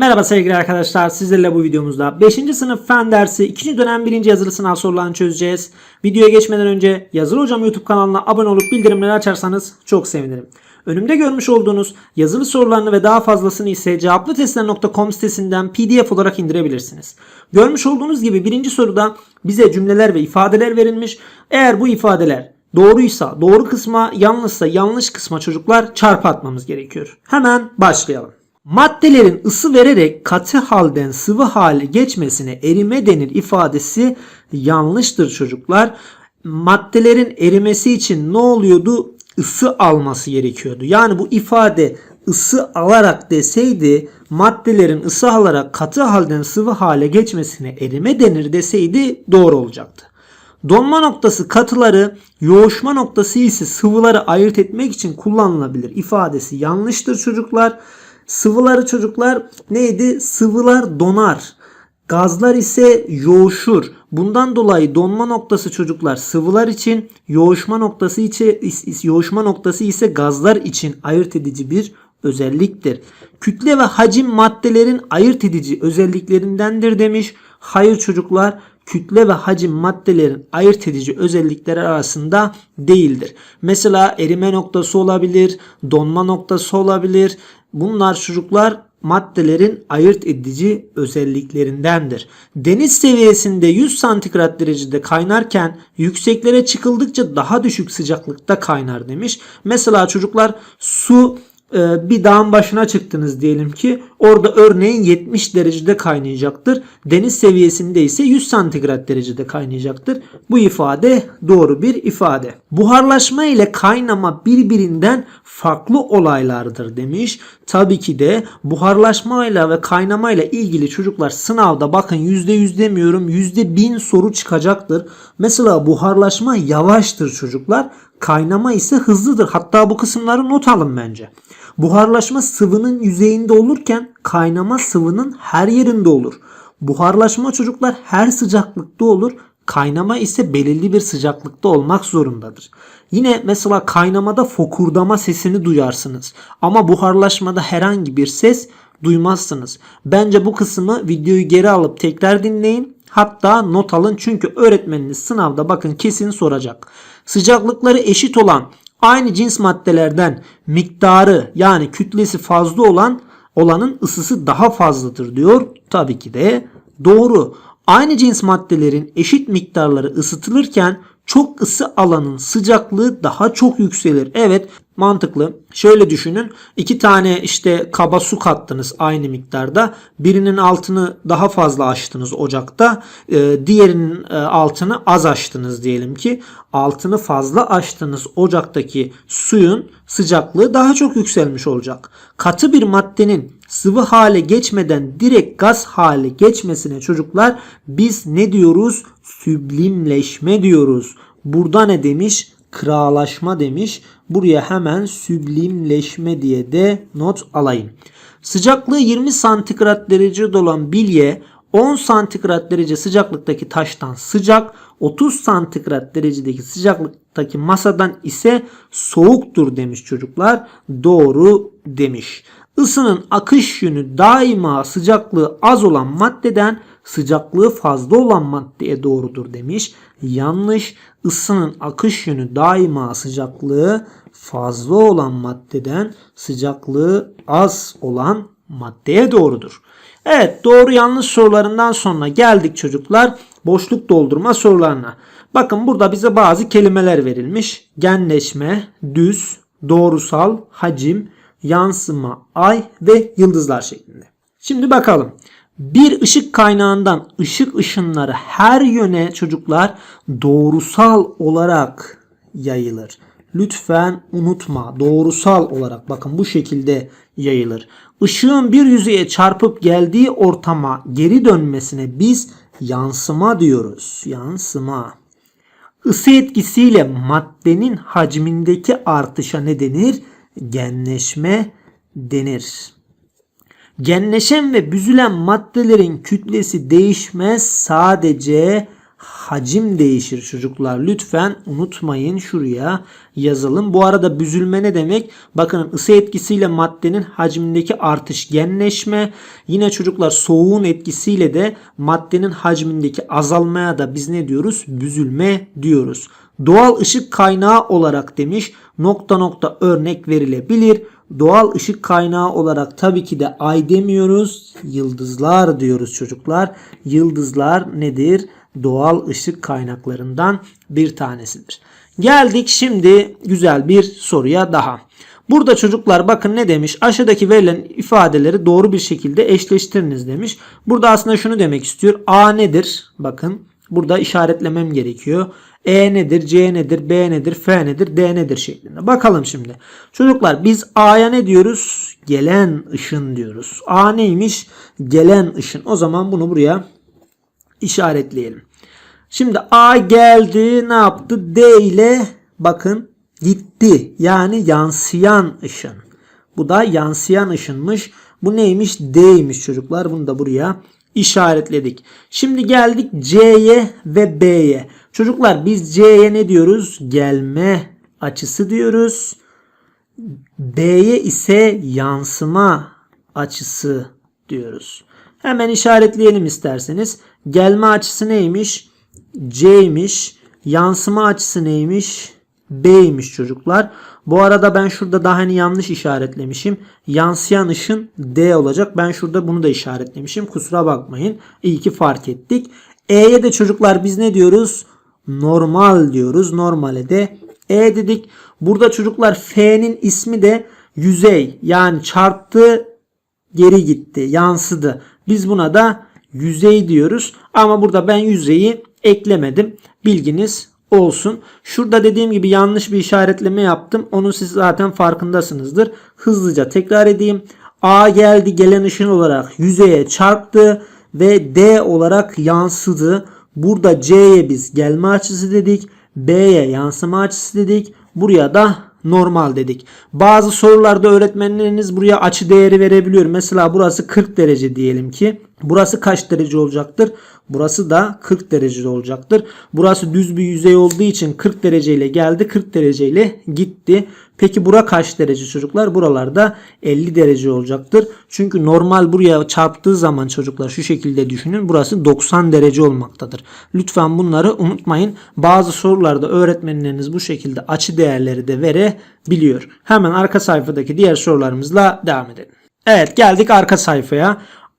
Merhaba sevgili arkadaşlar. Sizlerle bu videomuzda 5. sınıf fen dersi 2. dönem 1. yazılı sınav sorularını çözeceğiz. Videoya geçmeden önce Yazılı Hocam YouTube kanalına abone olup bildirimleri açarsanız çok sevinirim. Önümde görmüş olduğunuz yazılı sorularını ve daha fazlasını ise cevaplıtestler.com sitesinden pdf olarak indirebilirsiniz. Görmüş olduğunuz gibi birinci soruda bize cümleler ve ifadeler verilmiş. Eğer bu ifadeler doğruysa doğru kısma, yanlışsa yanlış kısma çocuklar çarpı atmamız gerekiyor. Hemen başlayalım. Maddelerin ısı vererek katı halden sıvı hale geçmesine erime denir ifadesi yanlıştır çocuklar. Maddelerin erimesi için ne oluyordu? Isı alması gerekiyordu. Yani bu ifade ısı alarak deseydi maddelerin ısı alarak katı halden sıvı hale geçmesine erime denir deseydi doğru olacaktı. Donma noktası katıları, yoğuşma noktası ise sıvıları ayırt etmek için kullanılabilir ifadesi yanlıştır çocuklar. Sıvıları çocuklar neydi? Sıvılar donar. Gazlar ise yoğuşur. Bundan dolayı donma noktası çocuklar sıvılar için, yoğuşma noktası ise yoğuşma noktası ise gazlar için ayırt edici bir özelliktir. Kütle ve hacim maddelerin ayırt edici özelliklerindendir demiş. Hayır çocuklar, kütle ve hacim maddelerin ayırt edici özellikleri arasında değildir. Mesela erime noktası olabilir, donma noktası olabilir. Bunlar çocuklar maddelerin ayırt edici özelliklerindendir. Deniz seviyesinde 100 santigrat derecede kaynarken yükseklere çıkıldıkça daha düşük sıcaklıkta kaynar demiş. Mesela çocuklar su bir dağın başına çıktınız diyelim ki orada örneğin 70 derecede kaynayacaktır. Deniz seviyesinde ise 100 santigrat derecede kaynayacaktır. Bu ifade doğru bir ifade. Buharlaşma ile kaynama birbirinden farklı olaylardır demiş. Tabii ki de buharlaşmayla ve kaynamayla ilgili çocuklar sınavda bakın %100 demiyorum %1000 soru çıkacaktır. Mesela buharlaşma yavaştır çocuklar. Kaynama ise hızlıdır. Hatta bu kısımları not alın bence. Buharlaşma sıvının yüzeyinde olurken kaynama sıvının her yerinde olur. Buharlaşma çocuklar her sıcaklıkta olur. Kaynama ise belirli bir sıcaklıkta olmak zorundadır. Yine mesela kaynamada fokurdama sesini duyarsınız. Ama buharlaşmada herhangi bir ses duymazsınız. Bence bu kısmı videoyu geri alıp tekrar dinleyin. Hatta not alın çünkü öğretmeniniz sınavda bakın kesin soracak. Sıcaklıkları eşit olan aynı cins maddelerden miktarı yani kütlesi fazla olan olanın ısısı daha fazladır diyor. Tabii ki de doğru. Aynı cins maddelerin eşit miktarları ısıtılırken çok ısı alanın sıcaklığı daha çok yükselir. Evet mantıklı. Şöyle düşünün. iki tane işte kaba su kattınız aynı miktarda. Birinin altını daha fazla açtınız ocakta. Ee, diğerinin e, altını az açtınız diyelim ki. Altını fazla açtığınız ocaktaki suyun sıcaklığı daha çok yükselmiş olacak. Katı bir maddenin sıvı hale geçmeden direkt gaz hale geçmesine çocuklar biz ne diyoruz? Süblimleşme diyoruz. Burada ne demiş? Kıralaşma demiş. Buraya hemen süblimleşme diye de not alayım. Sıcaklığı 20 santigrat derecede olan bilye 10 santigrat derece sıcaklıktaki taştan sıcak, 30 santigrat derecedeki sıcaklıktaki masadan ise soğuktur demiş çocuklar. Doğru demiş. Isının akış yönü daima sıcaklığı az olan maddeden sıcaklığı fazla olan maddeye doğrudur demiş. Yanlış. Isının akış yönü daima sıcaklığı fazla olan maddeden sıcaklığı az olan maddeye doğrudur. Evet doğru yanlış sorularından sonra geldik çocuklar boşluk doldurma sorularına. Bakın burada bize bazı kelimeler verilmiş. Genleşme, düz, doğrusal, hacim, yansıma, ay ve yıldızlar şeklinde. Şimdi bakalım. Bir ışık kaynağından ışık ışınları her yöne çocuklar doğrusal olarak yayılır. Lütfen unutma. Doğrusal olarak bakın bu şekilde yayılır. Işığın bir yüzeye çarpıp geldiği ortama geri dönmesine biz yansıma diyoruz. Yansıma. Isı etkisiyle maddenin hacmindeki artışa ne denir? Genleşme denir. Genleşen ve büzülen maddelerin kütlesi değişmez sadece hacim değişir çocuklar. Lütfen unutmayın şuraya yazalım. Bu arada büzülme ne demek? Bakın ısı etkisiyle maddenin hacmindeki artış genleşme. Yine çocuklar soğuğun etkisiyle de maddenin hacmindeki azalmaya da biz ne diyoruz? Büzülme diyoruz. Doğal ışık kaynağı olarak demiş nokta nokta örnek verilebilir. Doğal ışık kaynağı olarak tabii ki de ay demiyoruz. Yıldızlar diyoruz çocuklar. Yıldızlar nedir? Doğal ışık kaynaklarından bir tanesidir. Geldik şimdi güzel bir soruya daha. Burada çocuklar bakın ne demiş? Aşağıdaki verilen ifadeleri doğru bir şekilde eşleştiriniz demiş. Burada aslında şunu demek istiyor. A nedir? Bakın burada işaretlemem gerekiyor. E nedir? C nedir? B nedir? F nedir? D nedir şeklinde. Bakalım şimdi. Çocuklar biz A'ya ne diyoruz? Gelen ışın diyoruz. A neymiş? Gelen ışın. O zaman bunu buraya işaretleyelim. Şimdi A geldi ne yaptı? D ile bakın gitti. Yani yansıyan ışın. Bu da yansıyan ışınmış. Bu neymiş? D'ymiş çocuklar. Bunu da buraya işaretledik. Şimdi geldik C'ye ve B'ye. Çocuklar biz C'ye ne diyoruz? Gelme açısı diyoruz. B'ye ise yansıma açısı diyoruz. Hemen işaretleyelim isterseniz. Gelme açısı neymiş? C'ymiş. Yansıma açısı neymiş? B'ymiş çocuklar. Bu arada ben şurada daha hani yanlış işaretlemişim. Yansıyan ışın D olacak. Ben şurada bunu da işaretlemişim. Kusura bakmayın. İyi ki fark ettik. E'ye de çocuklar biz ne diyoruz? Normal diyoruz. Normale de E dedik. Burada çocuklar F'nin ismi de yüzey. Yani çarptı geri gitti. Yansıdı. Biz buna da yüzey diyoruz. Ama burada ben yüzeyi eklemedim. Bilginiz olsun. Şurada dediğim gibi yanlış bir işaretleme yaptım. Onu siz zaten farkındasınızdır. Hızlıca tekrar edeyim. A geldi gelen ışın olarak yüzeye çarptı ve D olarak yansıdı. Burada C'ye biz gelme açısı dedik. B'ye yansıma açısı dedik. Buraya da normal dedik. Bazı sorularda öğretmenleriniz buraya açı değeri verebiliyor. Mesela burası 40 derece diyelim ki. Burası kaç derece olacaktır? Burası da 40 derece olacaktır. Burası düz bir yüzey olduğu için 40 dereceyle geldi. 40 dereceyle gitti. Peki bura kaç derece çocuklar? Buralarda 50 derece olacaktır. Çünkü normal buraya çarptığı zaman çocuklar şu şekilde düşünün. Burası 90 derece olmaktadır. Lütfen bunları unutmayın. Bazı sorularda öğretmenleriniz bu şekilde açı değerleri de verebiliyor. Hemen arka sayfadaki diğer sorularımızla devam edelim. Evet geldik arka sayfaya.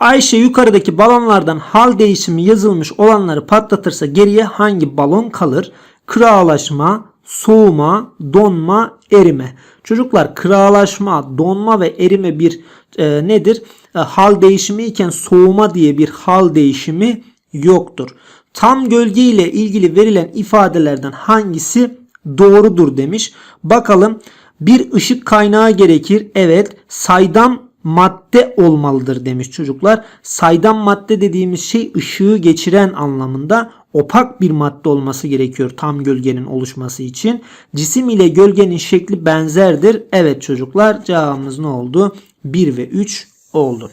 Ayşe yukarıdaki balonlardan hal değişimi yazılmış olanları patlatırsa geriye hangi balon kalır? Kırağlaşma, soğuma, donma, erime. Çocuklar kırağlaşma, donma ve erime bir e, nedir? E, hal değişimi iken soğuma diye bir hal değişimi yoktur. Tam gölge ile ilgili verilen ifadelerden hangisi doğrudur demiş. Bakalım bir ışık kaynağı gerekir. Evet saydam madde olmalıdır demiş çocuklar. Saydam madde dediğimiz şey ışığı geçiren anlamında opak bir madde olması gerekiyor tam gölgenin oluşması için. Cisim ile gölgenin şekli benzerdir. Evet çocuklar cevabımız ne oldu? 1 ve 3 oldu.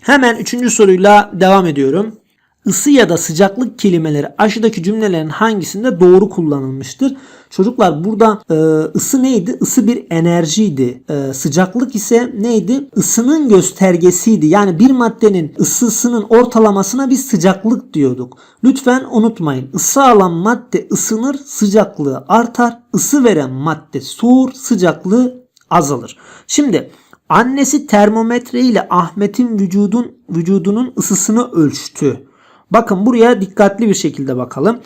Hemen üçüncü soruyla devam ediyorum. Isı ya da sıcaklık kelimeleri aşağıdaki cümlelerin hangisinde doğru kullanılmıştır? Çocuklar burada e, ısı neydi? Isı bir enerjiydi. E, sıcaklık ise neydi? Isının göstergesiydi. Yani bir maddenin ısısının ortalamasına biz sıcaklık diyorduk. Lütfen unutmayın. Isı alan madde ısınır, sıcaklığı artar. Isı veren madde soğur, sıcaklığı azalır. Şimdi annesi termometre ile Ahmet'in vücudun vücudunun ısısını ölçtü. Bakın buraya dikkatli bir şekilde bakalım.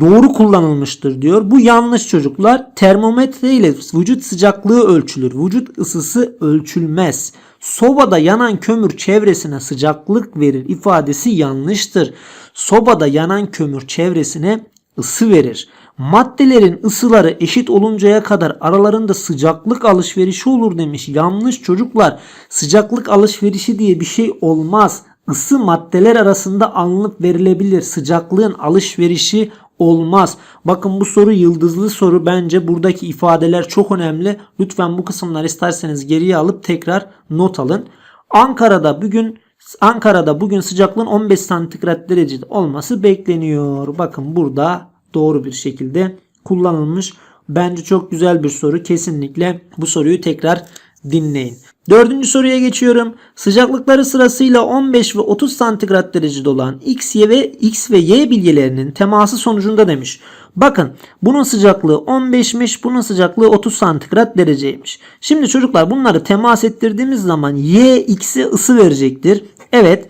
Doğru kullanılmıştır diyor. Bu yanlış çocuklar. Termometre ile vücut sıcaklığı ölçülür. Vücut ısısı ölçülmez. Sobada yanan kömür çevresine sıcaklık verir ifadesi yanlıştır. Sobada yanan kömür çevresine ısı verir. Maddelerin ısıları eşit oluncaya kadar aralarında sıcaklık alışverişi olur demiş. Yanlış çocuklar. Sıcaklık alışverişi diye bir şey olmaz. Isı maddeler arasında alınıp verilebilir. Sıcaklığın alışverişi olmaz. Bakın bu soru yıldızlı soru. Bence buradaki ifadeler çok önemli. Lütfen bu kısımları isterseniz geriye alıp tekrar not alın. Ankara'da bugün Ankara'da bugün sıcaklığın 15 santigrat derecede olması bekleniyor. Bakın burada doğru bir şekilde kullanılmış. Bence çok güzel bir soru. Kesinlikle bu soruyu tekrar dinleyin. Dördüncü soruya geçiyorum. Sıcaklıkları sırasıyla 15 ve 30 santigrat derecede olan X, Y ve X ve Y bilyelerinin teması sonucunda demiş. Bakın bunun sıcaklığı 15'miş, bunun sıcaklığı 30 santigrat dereceymiş. Şimdi çocuklar bunları temas ettirdiğimiz zaman Y X'e ısı verecektir. Evet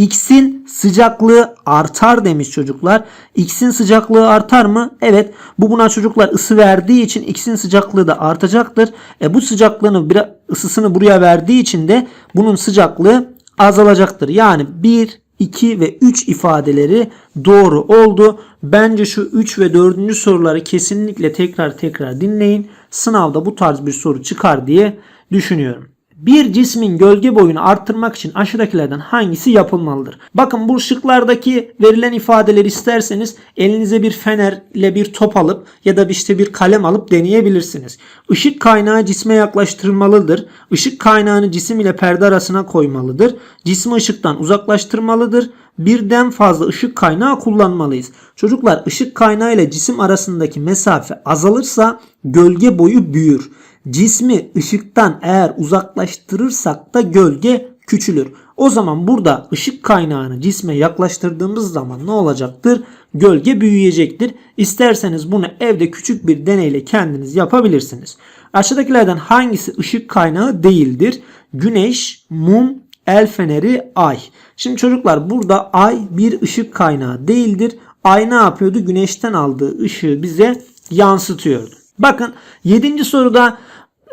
X'in sıcaklığı artar demiş çocuklar. X'in sıcaklığı artar mı? Evet. Bu buna çocuklar ısı verdiği için X'in sıcaklığı da artacaktır. E bu sıcaklığını biraz ısısını buraya verdiği için de bunun sıcaklığı azalacaktır. Yani 1, 2 ve 3 ifadeleri doğru oldu. Bence şu 3 ve 4. soruları kesinlikle tekrar tekrar dinleyin. Sınavda bu tarz bir soru çıkar diye düşünüyorum. Bir cismin gölge boyunu arttırmak için aşağıdakilerden hangisi yapılmalıdır? Bakın bu şıklardaki verilen ifadeleri isterseniz elinize bir fenerle bir top alıp ya da işte bir kalem alıp deneyebilirsiniz. Işık kaynağı cisme yaklaştırılmalıdır. Işık kaynağını cisim ile perde arasına koymalıdır. Cismi ışıktan uzaklaştırmalıdır. Birden fazla ışık kaynağı kullanmalıyız. Çocuklar ışık kaynağı ile cisim arasındaki mesafe azalırsa gölge boyu büyür. Cismi ışıktan eğer uzaklaştırırsak da gölge küçülür. O zaman burada ışık kaynağını cisme yaklaştırdığımız zaman ne olacaktır? Gölge büyüyecektir. İsterseniz bunu evde küçük bir deneyle kendiniz yapabilirsiniz. Aşağıdakilerden hangisi ışık kaynağı değildir? Güneş, mum, el feneri, ay. Şimdi çocuklar burada ay bir ışık kaynağı değildir. Ay ne yapıyordu? Güneşten aldığı ışığı bize yansıtıyordu. Bakın 7. soruda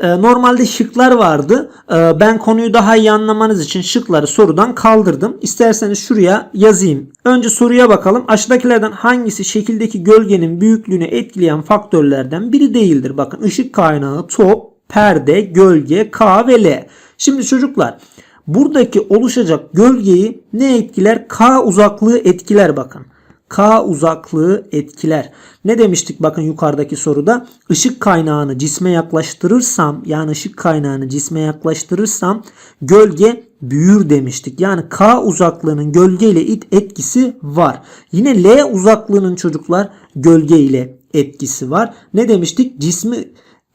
e, normalde şıklar vardı. E, ben konuyu daha iyi anlamanız için şıkları sorudan kaldırdım. İsterseniz şuraya yazayım. Önce soruya bakalım. Aşağıdakilerden hangisi şekildeki gölgenin büyüklüğünü etkileyen faktörlerden biri değildir? Bakın ışık kaynağı, top, perde, gölge, K ve L. Şimdi çocuklar buradaki oluşacak gölgeyi ne etkiler? K uzaklığı etkiler bakın. K uzaklığı etkiler. Ne demiştik bakın yukarıdaki soruda? Işık kaynağını cisme yaklaştırırsam yani ışık kaynağını cisme yaklaştırırsam gölge büyür demiştik. Yani K uzaklığının gölge ile etkisi var. Yine L uzaklığının çocuklar gölge ile etkisi var. Ne demiştik? Cismi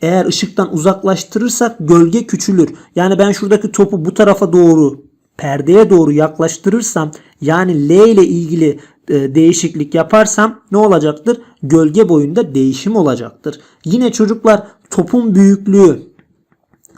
eğer ışıktan uzaklaştırırsak gölge küçülür. Yani ben şuradaki topu bu tarafa doğru perdeye doğru yaklaştırırsam yani L ile ilgili değişiklik yaparsam ne olacaktır? Gölge boyunda değişim olacaktır. Yine çocuklar topun büyüklüğü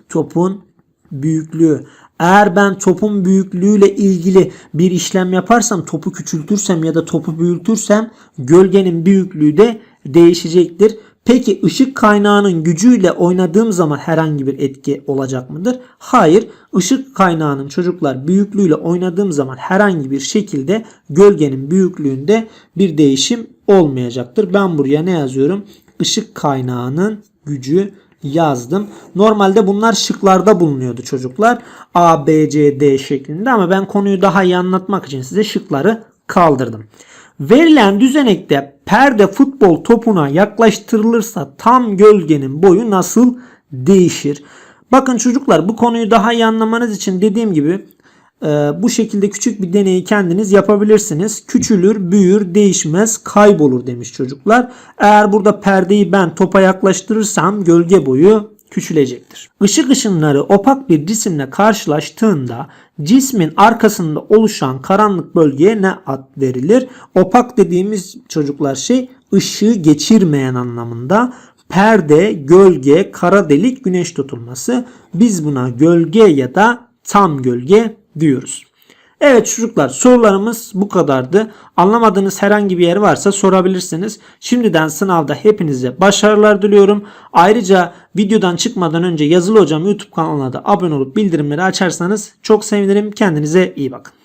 topun büyüklüğü eğer ben topun büyüklüğüyle ilgili bir işlem yaparsam topu küçültürsem ya da topu büyütürsem gölgenin büyüklüğü de değişecektir. Peki ışık kaynağının gücüyle oynadığım zaman herhangi bir etki olacak mıdır? Hayır. Işık kaynağının çocuklar büyüklüğüyle oynadığım zaman herhangi bir şekilde gölgenin büyüklüğünde bir değişim olmayacaktır. Ben buraya ne yazıyorum? Işık kaynağının gücü yazdım. Normalde bunlar şıklarda bulunuyordu çocuklar. A, B, C, D şeklinde ama ben konuyu daha iyi anlatmak için size şıkları kaldırdım. Verilen düzenekte perde futbol topuna yaklaştırılırsa tam gölgenin boyu nasıl değişir? Bakın çocuklar bu konuyu daha iyi anlamanız için dediğim gibi e, bu şekilde küçük bir deneyi kendiniz yapabilirsiniz. Küçülür, büyür, değişmez, kaybolur demiş çocuklar. Eğer burada perdeyi ben topa yaklaştırırsam gölge boyu küçülecektir. Işık ışınları opak bir cisimle karşılaştığında cismin arkasında oluşan karanlık bölgeye ne ad verilir? Opak dediğimiz çocuklar şey ışığı geçirmeyen anlamında. Perde, gölge, kara delik, güneş tutulması. Biz buna gölge ya da tam gölge diyoruz. Evet çocuklar sorularımız bu kadardı. Anlamadığınız herhangi bir yer varsa sorabilirsiniz. Şimdiden sınavda hepinize başarılar diliyorum. Ayrıca videodan çıkmadan önce Yazılı Hocam YouTube kanalına da abone olup bildirimleri açarsanız çok sevinirim. Kendinize iyi bakın.